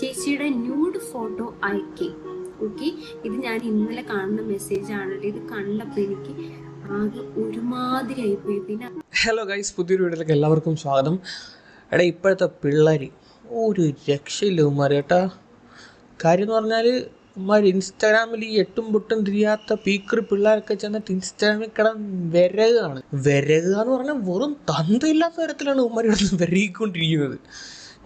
ചേച്ചിയുടെ nude photo അയക്കി. Okay ഇത് ഞാൻ ഇന്നലെ കാണുന്ന മെസ്സേജ് ആണല്ലോ. ഇത് കണ്ടപ്പോൾ എനിക്ക് ആകെ ഒരുമാതിരി ആയിപ്പോയി പിന്നെ ഹലോ ഗൈസ് പുതിയൊരു വീഡിയോയിലേക്ക് എല്ലാവർക്കും സ്വാഗതം. എടാ ഇപ്പോഴത്തെ പിള്ളേർ ഒരു രക്ഷയില്ല ഉമ്മാർ കേട്ടാ കാര്യം എന്ന് പറഞ്ഞാൽ ഉമ്മാർ ഇൻസ്റ്റാഗ്രാമിൽ ഈ എട്ടും പൊട്ടും തിരിയാത്ത പീക്കറി പിള്ളേരൊക്കെ ചെന്നിട്ട് ഇൻസ്റ്റാഗ്രാമിൽ കിടന്ന് വിരകാണ്. വിരകുക എന്ന് പറഞ്ഞാൽ വെറും തന്തയില്ലാത്ത തരത്തിലാണ് ഉമ്മാർ നിന്ന് വിരകിക്കൊണ്ടിരിക്കുന്നത്.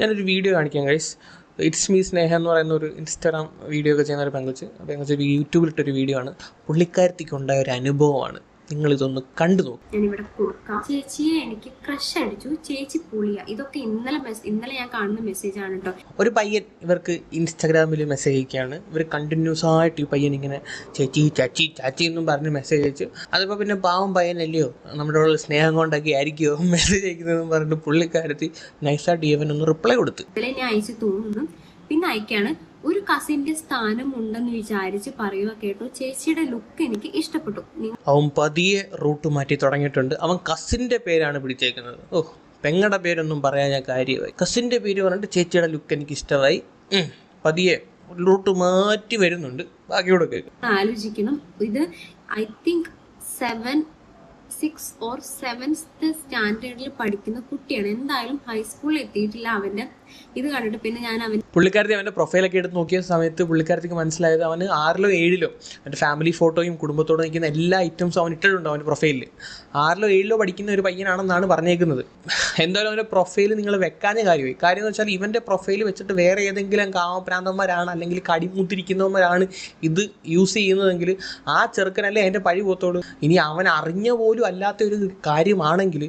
ഞാനൊരു വീഡിയോ കാണിക്കാം ഗൈസ് ഇറ്റ്സ് മീ സ്നേഹ എന്ന് പറയുന്ന ഒരു ഇൻസ്റ്റാഗ്രാം വീഡിയോ ഒക്കെ ചെയ്യുന്ന ഒരു പെങ്കൊച്ച്. ആ പെങ്കൊച്ച് യൂട്യൂബിലിട്ടൊരു വീഡിയോ ആണ്. പുള്ളിക്കാരത്തിക്കുണ്ടായ ഒരു അനുഭവമാണ്. നിങ്ങളിതൊന്ന് കണ്ടു നോക്കും. ഞാനിവിടെ കൊടുക്കാം. ചേച്ചിയെ എനിക്ക് ക്രഷ് അടിച്ചു. ചേച്ചി പുളിയ. ഇതൊക്കെ ഇന്നലെ ഇന്നലെ ഞാൻ കാണുന്ന മെസ്സേജ് ആണ് കേട്ടോ ഒരു പയ്യൻ ഇവർക്ക് ഇൻസ്റ്റാഗ്രാമിൽ മെസ്സേജ് അയക്കുകയാണ്. ഇവർ കണ്ടിന്യൂസ് ആയിട്ട് ഈ പയ്യൻ ഇങ്ങനെ ചേച്ചി ചാച്ചി ചാച്ചി എന്നും പറഞ്ഞ് മെസ്സേജ് അയച്ചു. അതിപ്പോൾ പിന്നെ പാവം പയ്യനല്ലയോ? നമ്മുടെ ഉള്ള സ്നേഹം കൊണ്ടൊക്കെ ആയിരിക്കുമോ മെസ്സേജ് അയക്കുന്നതെന്ന് പറഞ്ഞിട്ട് പുള്ളിക്കാരത്തി നൈസായിട്ട് ഒന്ന് റിപ്ലൈ കൊടുത്തു. ഇതിലെ ഞാൻ അയച്ചു തോന്നുന്നു. പിന്നെ അയക്കാണ് ഒരു കസിന്റെ സ്ഥാനം ഉണ്ടെന്ന് വിചാരിച്ച് പറയുക കേട്ടോ. ചേച്ചിയുടെ ലുക്ക് എനിക്ക് ഇഷ്ടപ്പെട്ടു. അവൻ പതിയെ റൂട്ട് മാറ്റി തുടങ്ങിയിട്ടുണ്ട്. അവൻ കസിന്റെ പേരാണ് പിടിച്ചേക്കുന്നത്. ഓ പെങ്ങടെ പേരൊന്നും പറയാൻ ഞാൻ കാര്യമായി. കസിന്റെ പേര് പറഞ്ഞിട്ട് ചേച്ചിയുടെ ലുക്ക് എനിക്ക് ഇഷ്ടമായി. പതിയെ റൂട്ട് മാറ്റി വരുന്നുണ്ട്. ബാക്കിയോടെ കേൾക്കും. ആലോചിക്കണം. ഇത് I think seven six or seventh സ്റ്റാൻഡേർഡിൽ പഠിക്കുന്ന കുട്ടിയാണ്. എന്തായാലും ഹൈസ്കൂളിൽ എത്തിയിട്ടില്ല അവന്റെ ഇത് കണ്ടിട്ട് പിന്നെ ഞാൻ അവൻ പുള്ളിക്കാരത്തി അവന്റെ പ്രൊഫൈലൊക്കെ എടുത്ത് നോക്കിയ സമയത്ത് പുള്ളിക്കാരത്തിക്ക് മനസ്സിലായത് അവന് ആറിലോ ഏഴിലോ അവന്റെ ഫാമിലി ഫോട്ടോയും കുടുംബത്തോടെ നിൽക്കുന്ന എല്ലാ ഐറ്റംസും അവൻ ഇട്ടിട്ടുണ്ട് അവന്റെ പ്രൊഫൈലിൽ ആറിലോ ഏഴിലോ പഠിക്കുന്ന ഒരു പയ്യനാണെന്നാണ് പറഞ്ഞേക്കുന്നത്. എന്തായാലും അവന്റെ പ്രൊഫൈൽ നിങ്ങൾ വെക്കാനേ കാര്യമായി. കാര്യം എന്ന് വെച്ചാൽ ഇവന്റെ പ്രൊഫൈൽ വെച്ചിട്ട് വേറെ ഏതെങ്കിലും കാമപ്രാന്തന്മാരാണ് അല്ലെങ്കിൽ കടിമുത്തിരിക്കുന്നവന്മാരാണ് ഇത് യൂസ് ചെയ്യുന്നതെങ്കിൽ ആ ചെറുക്കനല്ലേ അതിന്റെ പഴി പോത്തോളൂ ഇനി അവൻ അറിഞ്ഞ പോലും അല്ലാത്ത ഒരു കാര്യമാണെങ്കിൽ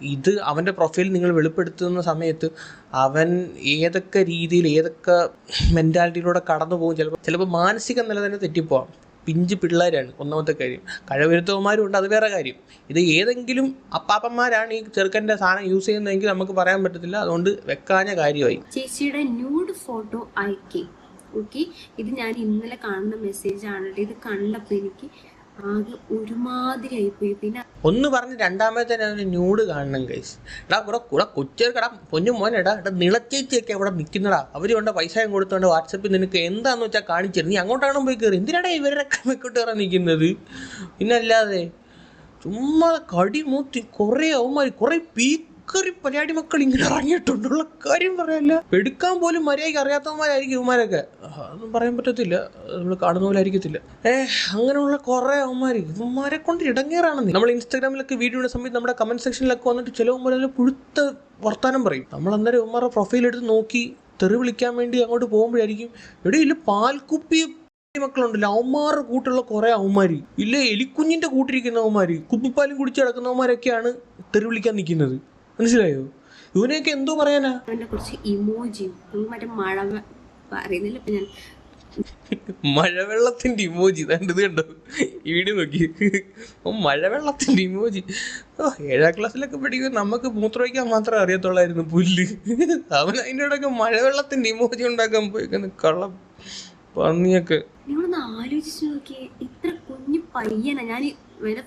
ഇത് അവന്റെ പ്രൊഫൈൽ നിങ്ങൾ വെളിപ്പെടുത്തുന്ന സമയത്ത് അവൻ ഏതൊക്കെ രീതിയിൽ ഏതൊക്കെ മെന്റാലിറ്റിയിലൂടെ കടന്നു പോകും ചിലപ്പോൾ ചിലപ്പോൾ മാനസിക നില തന്നെ തെറ്റിപ്പോവാം. പിഞ്ച് പിള്ളേരാണ് ഒന്നാമത്തെ കാര്യം. കഴിവരുത്തവന്മാരും ഉണ്ട് അത് വേറെ കാര്യം. ഇത് ഏതെങ്കിലും അപ്പാപ്പന്മാരാണ് ഈ ചെറുക്കന്റെ സാധനം യൂസ് ചെയ്യുന്നതെങ്കിൽ നമുക്ക് പറയാൻ പറ്റത്തില്ല. അതുകൊണ്ട് വെക്കാഞ്ഞ കാര്യമായി. ചേച്ചിയുടെ ന്യൂഡ് ഫോട്ടോ അയക്കി ഓക്കെ. ഇത് ഞാൻ ഇന്നലെ കാണുന്ന മെസ്സേജ് ആണല്ലോ. ഇത് കണ്ടപ്പോൾ എനിക്ക് ആകെ പോയി. ഒന്ന് പറഞ്ഞ് രണ്ടാമത്തെ ന്യൂഡ് കാണണം കൈസ് എടാ ഇവിടെ കൂടെ കൊച്ചേർക്കടാ പൊന്നു മോനെടാ എടാ നിളച്ചേച്ചിയൊക്കെ അവിടെ നിൽക്കുന്നടാ അവർ കൊണ്ട് പൈസയും കൊടുത്തോണ്ട് വാട്സപ്പിൽ നിനക്ക് എന്താന്ന് വെച്ചാൽ കാണിച്ചിരുന്നു നീ അങ്ങോട്ടാണ് പോയി കയറി എന്തിനാടാ ഇവരൊക്കെ ഇങ്ങോട്ട് കയറാൻ നിൽക്കുന്നത്? പിന്നല്ലാതെ ചുമ്മാ കടി മൂത്തി കുറേ അവന്മാർ കുറേ പീക്കറി പരിപാടി മക്കൾ ഇങ്ങനെ ഇറങ്ങിയിട്ടുണ്ടുള്ള കാര്യം പറയല്ല. എടുക്കാൻ പോലും മര്യാദയ്ക്ക് അറിയാത്തവന്മാരായിരിക്കും ഇവന്മാരൊക്കെ. അതൊന്നും പറയാൻ പറ്റത്തില്ല. നമ്മൾ കാണുന്ന പോലെ ആയിരിക്കത്തില്ല. ഏ അങ്ങനെയുള്ള കുറേ അവന്മാർ ഇവന്മാരെ കൊണ്ട് ഇടങ്ങേറാണെന്ന്. നമ്മൾ ഇൻസ്റ്റാഗ്രാമിലൊക്കെ വീഡിയോ ഇടുന്ന സമയത്ത് നമ്മുടെ കമന്റ് സെക്ഷനിലൊക്കെ വന്നിട്ട് ചിലവന്മാരെ പുഴുത്ത വർത്താനം പറയും. നമ്മൾ അന്നേരം ഇവന്മാരുടെ പ്രൊഫൈൽ എടുത്ത് നോക്കി തെറി വിളിക്കാൻ വേണ്ടി അങ്ങോട്ട് പോകുമ്പോഴായിരിക്കും. എവിടെ ഇല്ല പാൽക്കുപ്പി മക്കളുണ്ടല്ലോ. അവന്മാരുടെ കൂട്ടുള്ള കുറെ അവന്മാര്. ഇല്ല എലിക്കുഞ്ഞിന്റെ കൂട്ടിരിക്കുന്നവന്മാര് കുപ്പിപ്പാലും കുടിച്ച് കിടക്കുന്നവന്മാരൊക്കെയാണ് തെറി വിളിക്കാൻ നിൽക്കുന്നത് മനസ്സിലായോ? ഇവനെയൊക്കെ എന്തോ പറയാനാ? കുറച്ച് ഇമോജിയും നമുക്ക് മറ്റേ മഴ ഇപ്പൊ ഞാൻ മഴവെള്ളത്തിന്റെ ഇമോജി ഇത് കണ്ടോ? ഈ വീഡിയോ നോക്കി. മഴവെള്ളത്തിന്റെ ഇമോജി ഓ ഏഴാം ക്ലാസ്സിലൊക്കെ പഠിക്കുമ്പോൾ നമുക്ക് മൂത്രമൊഴിക്കാൻ മാത്രമേ അറിയത്തുള്ളായിരുന്നു പുല്ല്. അവൻ അതിന്റെ ഇടയ്ക്ക് മഴവെള്ളത്തിന്റെ ഇമോജി ഉണ്ടാക്കാൻ പോയിക്കുന്ന. കള്ള. പന്നിയൊക്കെ. നിങ്ങളൊന്ന് ആലോചിച്ച് നോക്കിയേ. ഇത്ര കുഞ്ഞു പയ്യനാ. ഞാൻ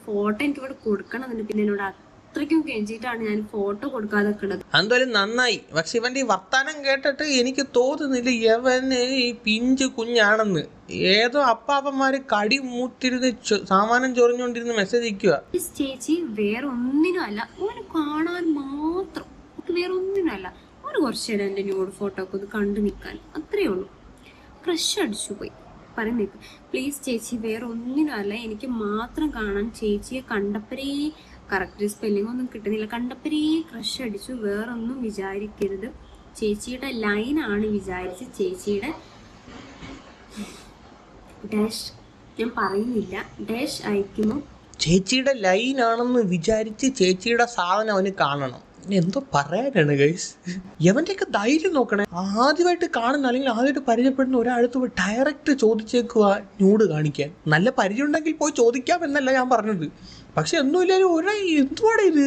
ഫോട്ടോ എനിക്ക് ഇവിടെ കൊടുക്കണം പിന്നെ എന്നോട് അത്രയ്ക്കും കെഞ്ചിയിട്ടാണ് ഞാൻ ഫോട്ടോ കൊടുക്കാതെ കിടന്നത് എന്തായാലും നന്നായി. പക്ഷെ ഇവന്റെ ഈ വർത്താനം കേട്ടിട്ട് എനിക്ക് തോന്നുന്നില്ല ഇവന് ഈ പിഞ്ചു കുഞ്ഞാണെന്ന്. ഏതോ അപ്പാപ്പന്മാര് കടി മൂത്തിരുന്ന് ചൊ- സാമാനം ചൊറിഞ്ഞുകൊണ്ടിരുന്ന് മെസ്സേജ് അയക്കുക ഈ ചേച്ചി വേറെ ഒന്നിനും അല്ല. ഓന് കാണാൻ മാത്രം. ഓക്ക് വേറെ ഒന്നിനും അല്ല. ഓന് കുറച്ച് നേരം എന്റെ ന്യൂഡ് ഫോട്ടോ ഒക്കെ ഒന്ന് കണ്ടു നിൽക്കാൻ. അത്രേ ഉള്ളൂ. ക്രഷ് അടിച്ചു പോയി. പറയുന്നേക്ക് പ്ലീസ് ചേച്ചി വേറെ ഒന്നിനും അല്ല. എനിക്ക് മാത്രം കാണാൻ ചേച്ചിയെ കണ്ടപ്പരേ കറക്റ്റ് സ്പെല്ലിംഗ് ഒന്നും കിട്ടുന്നില്ല. കണ്ടപ്പരേ ക്രഷ് അടിച്ചു. വേറൊന്നും വിചാരിക്കരുത്. ചേച്ചിയുടെ ലൈൻ ആണ് വിചാരിച്ച് ചേച്ചിയുടെ ഡാഷ് ഞാൻ പറയുന്നില്ല. ഡാഷ് അയക്കുമ്പോൾ ചേച്ചിയുടെ ലൈൻ ആണെന്ന് വിചാരിച്ച് ചേച്ചിയുടെ സാധനം അവന് കാണണം. എന്തോ പറയാനാണ് ഗൈസ് എവന്റെയൊക്കെ ധൈര്യം നോക്കണേ. ആദ്യമായിട്ട് കാണുന്ന അല്ലെങ്കിൽ ആദ്യമായിട്ട് പരിചയപ്പെടുന്ന ഒരാളത്ത് പോയി ഡയറക്റ്റ് ചോദിച്ചേക്കുക ന്യൂഡ് കാണിക്കാൻ. നല്ല പരിചയം ഉണ്ടെങ്കിൽ പോയി ചോദിക്കാം എന്നല്ല ഞാൻ പറഞ്ഞത്. പക്ഷെ ഒന്നുമില്ലാലും ഒരേ എന്തുവാടെ ഇത്?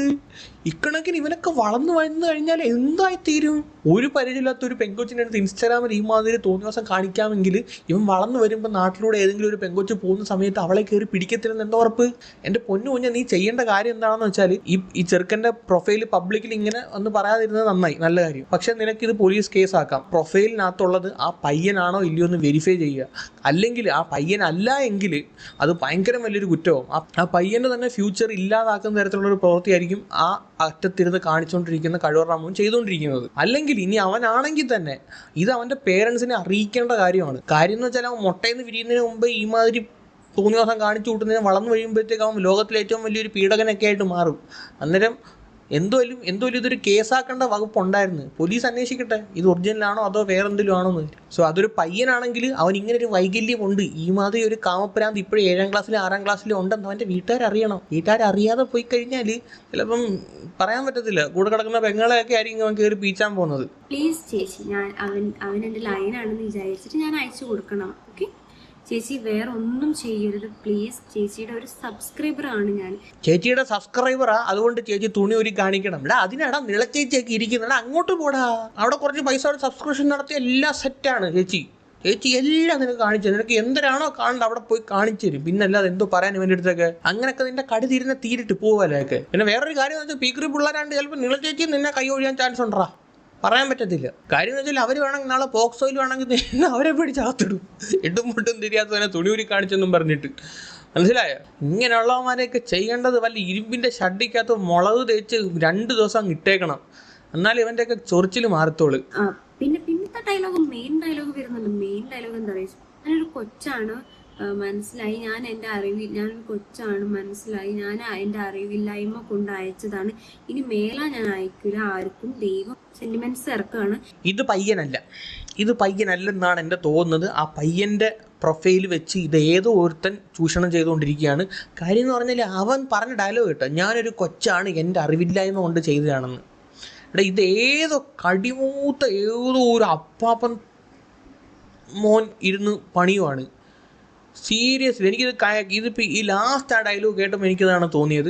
ഇക്കണക്കിന് ഇവനൊക്കെ വളർന്നു വന്നു കഴിഞ്ഞാൽ എന്തായി തീരും ഒരു പരിചയമില്ലാത്ത ഒരു പെങ്കൊച്ചിന്റെ അടുത്ത് ഇൻസ്റ്റാഗ്രാമിൽ ഈ മാതിരി തോന്നിയ ദിവസം കാണിക്കാമെങ്കിൽ ഇവൻ വളർന്നു വരുമ്പോൾ നാട്ടിലൂടെ ഏതെങ്കിലും ഒരു പെങ്കൊച്ച് പോകുന്ന സമയത്ത് അവളെ കയറി പിടിക്കത്തില്ലെന്ന് എന്താ ഉറപ്പ്? എന്റെ പൊന്നു കുഞ്ഞ നീ ചെയ്യേണ്ട കാര്യം എന്താണെന്ന് വെച്ചാൽ ഈ ഈ ചെറുക്കന്റെ പ്രൊഫൈൽ പബ്ലിക്കിൽ ഇങ്ങനെ ഒന്ന് പറയാതിരുന്നത് നന്നായി. നല്ല കാര്യം. പക്ഷെ നിനക്കിത് പോലീസ് കേസ് ആക്കാം പ്രൊഫൈലിനകത്തുള്ളത് ആ പയ്യനാണോ ഇല്ലയോ എന്ന് വെരിഫൈ ചെയ്യുക. അല്ലെങ്കിൽ ആ പയ്യനല്ല എങ്കിൽ അത് ഭയങ്കര വലിയൊരു കുറ്റവും. ആ പയ്യന്റെ തന്നെ ഫ്യൂച്ചർ ഇല്ലാതാക്കുന്ന തരത്തിലുള്ള ഒരു പ്രവൃത്തിയായിരിക്കും ആ അറ്റത്തിരുന്ന് കാണിച്ചുകൊണ്ടിരിക്കുന്ന കഴിവറാമവും ചെയ്തുകൊണ്ടിരിക്കുന്നത് അല്ലെങ്കിൽ ഇനി അവനാണെങ്കിൽ തന്നെ ഇത് അവന്റെ പേരൻസിനെ അറിയിക്കേണ്ട കാര്യമാണ്. കാര്യം എന്ന് വെച്ചാൽ അവൻ മുട്ടയിൽ നിന്ന് വിരിയുന്നതിന് മുമ്പ് ഈ മാതിരി തോന്നിയ ദിവസം കാണിച്ചു കൂട്ടുന്നതിന് വളർന്നു കഴിയുമ്പോഴത്തേക്ക് അവൻ ലോകത്തിലെ ഏറ്റവും വലിയൊരു പീഡകനൊക്കെ ആയിട്ട് മാറും. അന്നേരം എന്തുവല്ലും എന്തോലും ഇതൊരു കേസാക്കേണ്ട വകുപ്പ് ഉണ്ടായിരുന്നു. പോലീസ് അന്വേഷിക്കട്ടെ. ഇത് ഒറിജിനലാണോ അതോ വേറെ എന്തെങ്കിലും ആണോ എന്ന് സോ അതൊരു പയ്യനാണെങ്കിൽ അവൻ ഇങ്ങനെ ഒരു വൈകല്യമുണ്ട്. ഈ മാതിരി ഒരു കാമപ്രാന്ത് ഇപ്പോഴും ഏഴാം ക്ലാസ്സിലും ആറാം ക്ലാസ്സിലും ഉണ്ടെന്ന് അവന്റെ വീട്ടുകാർ അറിയാതെ പോയി കഴിഞ്ഞാൽ ചിലപ്പം പറയാൻ പറ്റത്തില്ല. കൂടെ കിടക്കുന്ന പെങ്ങളെയൊക്കെ ആയിരിക്കും അവൻ കയറി പീച്ചാൻ പോകുന്നത്. പ്ലീസ് ചേച്ചി ഞാൻ അവൻ അവൻ എന്റെ ലൈനാണെന്ന് വിചാരിച്ചിട്ട് ഞാൻ അയച്ചു കൊടുക്കണം. ഓക്കെ ചേച്ചി വേറെ ഒന്നും ചെയ്യരുത്. പ്ലീസ് ചേച്ചിയുടെ ഒരു സബ്സ്ക്രൈബർ ആണ് ഞാൻ. ചേച്ചിയുടെ സബ്സ്ക്രൈബറാ അതുകൊണ്ട് ചേച്ചി തുണി ഒരു കാണിക്കണം. എടാ അതിനടാ നിളച്ചേച്ചിയൊക്കെ ഇരിക്കുന്നുണ്ട് അങ്ങോട്ട് പോടാ. അവിടെ കുറച്ച് പൈസ സബ്സ്ക്രിപ്ഷൻ നടത്തിയ എല്ലാം സെറ്റാണ് ചേച്ചി. ചേച്ചി എല്ലാം നിനക്ക് കാണിച്ചു. നിനക്ക് എന്തിനാണോ കാണേണ്ടത് അവിടെ പോയി കാണിച്ചു തരും. പിന്നെ അല്ലാതെ എന്തോ പറയാൻ വേണ്ടി അങ്ങനെയൊക്കെ നിന്റെ കടി തീരുന്ന തീരിട്ട് പോവാലൊക്കെ പിന്നെ വേറൊരു കാര്യം എന്ന് വെച്ചാൽ പീക്കറി പിള്ളേരാണ്ട് ചിലപ്പോൾ നിളച്ചേച്ചി നിന്നെ കൈ ഒഴിയാൻ ചാൻസ് ഉണ്ടാ പറയാൻ പറ്റത്തില്ല. കാര്യം എന്ന് വെച്ചാൽ അവർ വേണമെങ്കിൽ നാളെ പോക്സോയിൽ വേണമെങ്കിൽ അവരെ പിടിച്ചകത്തിടും ഇട്ടും മുട്ടും തിരിയാത്തവനെ തുണി ഉരി കാണിച്ചെന്നും പറഞ്ഞിട്ട്. മനസ്സിലായോ? ഇങ്ങനെയുള്ളവന്മാരെയൊക്കെ ചെയ്യേണ്ടത് വല്ല ഇരുമ്പിന്റെ ഷഡിക്കകത്ത് മുളക് തേച്ച് രണ്ട് ദിവസം ഇട്ടേക്കണം. എന്നാൽ ഇവന്റെയൊക്കെ ചൊറിച്ചിൽ മാറത്തോൾ പിന്നെ പിന്നത്തെ ഡയലോഗ് മെയിൻ ഡയലോഗ് വരുന്നുണ്ട്. മെയിൻ ഡയലോഗ് എന്താ പറയുക ഞാനൊരു കൊച്ചാണ്. മനസ്സിലായി. ഞാൻ എന്റെ അറിവിൽ ഞാൻ കൊച്ചാണ് മനസ്സിലായി. ഞാൻ എന്റെ അറിവില്ലായ്മ കൊണ്ട് അയച്ചതാണ്. ഇനി മേലാ ഞാൻ അയക്കില്ല. ആർക്കും ദൈവം സെന്റിമെന്റ്സ് ഇറക്കുകയാണ് ഇത് പയ്യനല്ല. ഇത് പയ്യനല്ലെന്നാണ് എന്റെ തോന്നുന്നത്. ആ പയ്യന്റെ പ്രൊഫൈൽ വെച്ച് ഇത് ഏതോ ഒരുത്തൻ ചൂഷണം ചെയ്തുകൊണ്ടിരിക്കുകയാണ്. കാര്യം എന്ന് പറഞ്ഞാൽ അവൻ പറഞ്ഞ ഡയലോഗ് കേട്ടോ. ഞാനൊരു കൊച്ചാണ് എന്റെ അറിവില്ലായ്മ കൊണ്ട് ചെയ്തതാണെന്ന്. എടാ ഇത് ഏതോ കടിമൂത്ത ഏതോ ഒരു അപ്പാപ്പൻ മോൻ ഇരുന്ന് പണിയുവാണ്. സീരിയസ്ലി എനിക്കിത് ഇതിപ്പോൾ ഈ ലാസ്റ്റ് ആ ഡയലോഗ് കേട്ടപ്പോൾ എനിക്കതാണ് തോന്നിയത്.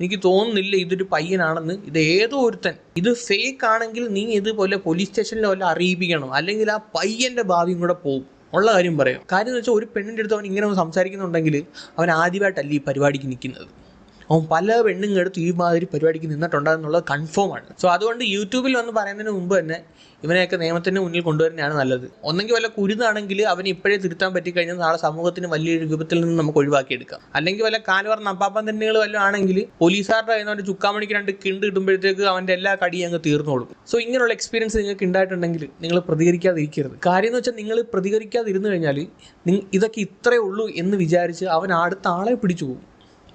എനിക്ക് തോന്നുന്നില്ല ഇതൊരു പയ്യനാണെന്ന്. ഇത് ഏതോ ഒരുത്തൻ. ഇത് ഫേക്ക് ആണെങ്കിൽ നീ ഇതുപോലെ പോലീസ് സ്റ്റേഷനിൽ വല്ല അറിയിപ്പിക്കണം. അല്ലെങ്കിൽ ആ പയ്യന്റെ ഭാവിയും കൂടെ പോകും. ഉള്ള കാര്യം പറയാം. കാര്യം എന്ന് വെച്ചാൽ ഒരു പെണ്ണിന്റെ അടുത്ത് അവൻ ഇങ്ങനെ സംസാരിക്കുന്നുണ്ടെങ്കിൽ അവൻ ആദ്യമായിട്ടല്ല ഈ പരിപാടിക്ക് നിൽക്കുന്നത് അവൻ പല പെണ്ണുങ്ങൾ എടുത്ത് ഈ മാതിരി പരിപാടിക്ക് നിന്നിട്ടുണ്ടെന്നുള്ളത് കൺഫേം ആണ്. സോ അതുകൊണ്ട് യൂട്യൂബിൽ വന്ന് പറയുന്നതിന് മുമ്പ് തന്നെ ഇവനെയൊക്കെ നിയമത്തിന് മുന്നിൽ കൊണ്ടുവരുന്നതാണ് നല്ലത്. ഒന്നെങ്കിൽ വല്ല കുരുതാണെങ്കിൽ അവൻ ഇപ്പോഴേ തിരുത്താൻ പറ്റിക്കഴിഞ്ഞാൽ നാളെ സമൂഹത്തിന് വലിയൊരു രൂപത്തിൽ നിന്ന് നമുക്ക് ഒഴിവാക്കിയെടുക്കാം. അല്ലെങ്കിൽ വല്ല കാലുവർണ അപ്പാപ്പൻ തന്നെകൾ വല്ലതും ആണെങ്കിൽ പോലീസുകാരുടെ കയ്യിൽ നിന്ന് ചുക്കാമണിക്ക് രണ്ട് കിണ്ട് കിട്ടുമ്പോഴത്തേക്ക് അവന്റെ എല്ലാ കടിയും അങ്ങ് തീർന്നോളും. സോ ഇങ്ങനെയുള്ള എക്സ്പീരിയൻസ് നിങ്ങൾക്ക് ഉണ്ടായിട്ടുണ്ടെങ്കിൽ നിങ്ങൾ പ്രതികരിക്കാതിരിക്കരുത്. കാര്യം എന്ന് വെച്ചാൽ നിങ്ങൾ പ്രതികരിക്കാതിരുന്നു കഴിഞ്ഞാൽ ഇതൊക്കെ ഇത്രയേ ഉള്ളൂ എന്ന് വിചാരിച്ച് അവൻ അടുത്ത ആളെ പിടിച്ചു പോകും.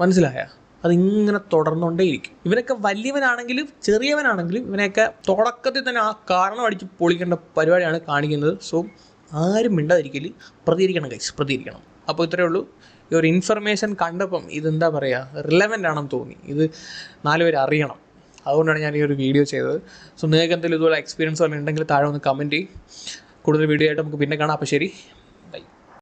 മനസ്സിലായ? അതിങ്ങനെ തുടർന്നുകൊണ്ടേയിരിക്കും. ഇവനൊക്കെ വലിയവനാണെങ്കിലും ചെറിയവനാണെങ്കിലും ഇവനെയൊക്കെ തുടക്കത്തിൽ തന്നെ ആ കാരണം അടിച്ച് പൊളിക്കേണ്ട പരിപാടിയാണ് കാണിക്കുന്നത്. സോ ആരും മിണ്ടാതിരിക്കൽ പ്രതികരിക്കണം കൈസ് പ്രതികരിക്കണം. അപ്പോൾ ഇത്രയേ ഉള്ളൂ. ഈ ഒരു ഇൻഫർമേഷൻ കണ്ടപ്പം ഇതെന്താ പറയുക റിലവന്റ് ആണെന്ന് തോന്നി. ഇത് നാലുപേര് അറിയണം. അതുകൊണ്ടാണ് ഞാൻ ഈ ഒരു വീഡിയോ ചെയ്തത്. സോ നിങ്ങൾക്ക് എന്തെങ്കിലും ഇതുപോലെ എക്സ്പീരിയൻസ് വല്ലതും ഉണ്ടെങ്കിൽ താഴെ ഒന്ന് കമന്റ് ചെയ്യും. കൂടുതൽ വീഡിയോ ആയിട്ട് നമുക്ക് പിന്നെ കാണാം. അപ്പോൾ ശരി.